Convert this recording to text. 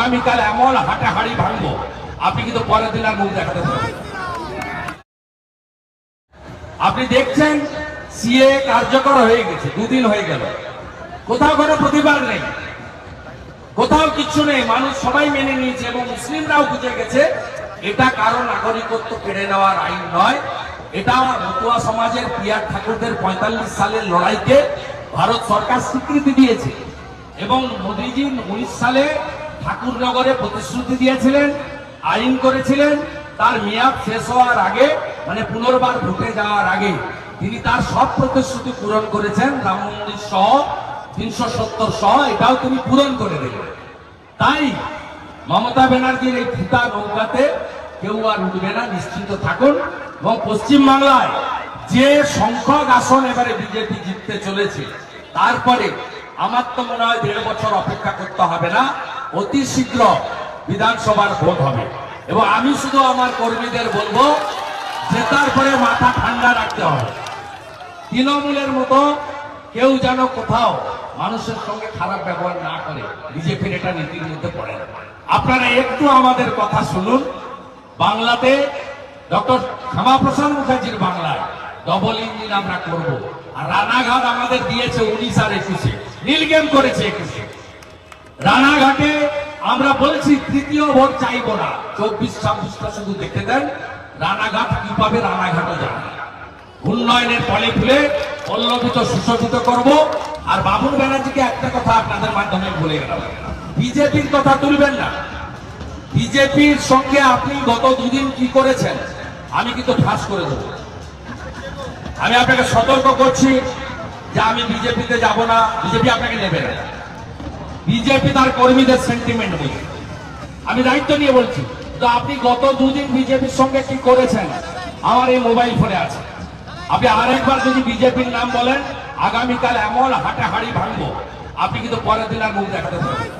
আগামীকাল এমন হাটে হাড়ি ভাঙবো। আপনি কিন্তু পরের দিন আর মুখ দেখাতে পারবেন আপনি দেখছেন, সিএ কার্যকর হয়ে গেছে, দুদিন হয়ে গেল। কোথাও কোনো প্রতিবাদ নেই। কোথাও কিচ্ছু নেই। মানুষ সবাই মেনে নিয়েছে এবং মুসলিমরাও বুঝে গেছে, এটা কারও নাগরিকত্ব কেড়ে নেওয়ার আইন নয়। এটা মতুয়া সমাজের পিয়ার ঠাকুরদের পঁয়তাল্লিশ সালের লড়াইকে ভারত সরকার স্বীকৃতি দিয়েছে। এবং মোদীজি উনিশ সালে ঠাকুরনগরে প্রতিশ্রুতি দিয়েছিলেন, আইন করেছিলেন, তার মেয়াদ শেষ হওয়ার আগে মানে পুনর্বার ভোটে যাওয়ার আগে, তিনি তার সব প্রতিশ্রুতি পূরণ করেছেন, রাম মন্দির সহ, তিনশো সত্তর সহ, এটাও তিনি পূরণ করে দিলেন। তাই মমতা ব্যানার্জির এই ফিতা নৌকাতে কেউ আর উঠবে না, নিশ্চিন্ত থাকুন। এবং পশ্চিম বাংলায় যে সংখ্যক আসন এবারে বিজেপি জিততে চলেছে, তারপরে আমার তো মনে হয় দেড় বছর অপেক্ষা করতে হবে না। অতি শীঘ্র বিধানসভার ভোট হবে। এবং আমি শুধু আমার কর্মীদের বলব জেতার পরে মাথা ঠান্ডা রাখতে হবে। তৃণমূলের মতো কেউ যেন কোথাও মানুষের সঙ্গে খারাপ ব্যবহার না করে বিজেপির এটা নীতির মধ্যে পড়ে আপনারা একটু আমাদের কথা শুনুন। বাংলাতে ডক্টর শ্যামাপ্রসাদ মুখার্জির বাংলায় ডবল ইঞ্জিন আমরা করব। আর রানাঘাট আমাদের দিয়েছে উনিশ আর একুশে। নীলগেম করেছে একুশে। রানাঘাটে আমরা বলছি তৃতীয় ভোট চাইব না। চব্বিশ ছাব্বিশটা শুধু দেখে দেন, রানাঘাট কি পাবে রানাঘাটও জানে উন্নয়নের ফলে ফুলে পল্লবিত, সুশোভিত করব। আর বাবুল ব্যানার্জিকে একটা কথা আপনাদের মাধ্যমে বলে গেলাম। বিজেপির কথা তুলবেন না। বিজেপির সঙ্গে আপনি গত দুদিন কি করেছেন, আমি কিন্তু ফাঁস করে দেবো। আমি আপনাকে সতর্ক করছি যে আমি বিজেপিতে যাব না, বিজেপি আপনাকে নেবে না। বিজেপি তার কর্মীদের সেন্টিমেন্ট বুঝে আমি দায়িত্ব নিয়ে বলছি, তো আপনি গত দুদিন বিজেপির সঙ্গে কি করেছেন? আমার এই মোবাইল ফোনে আছে। আপনি আরেকবার যদি বিজেপির নাম বলেন, আগামীকাল এমন হাটে হাড়ি ভাঙবো। আপনি কিন্তু পরের দিন আর মুখ দেখাতে পারবেন।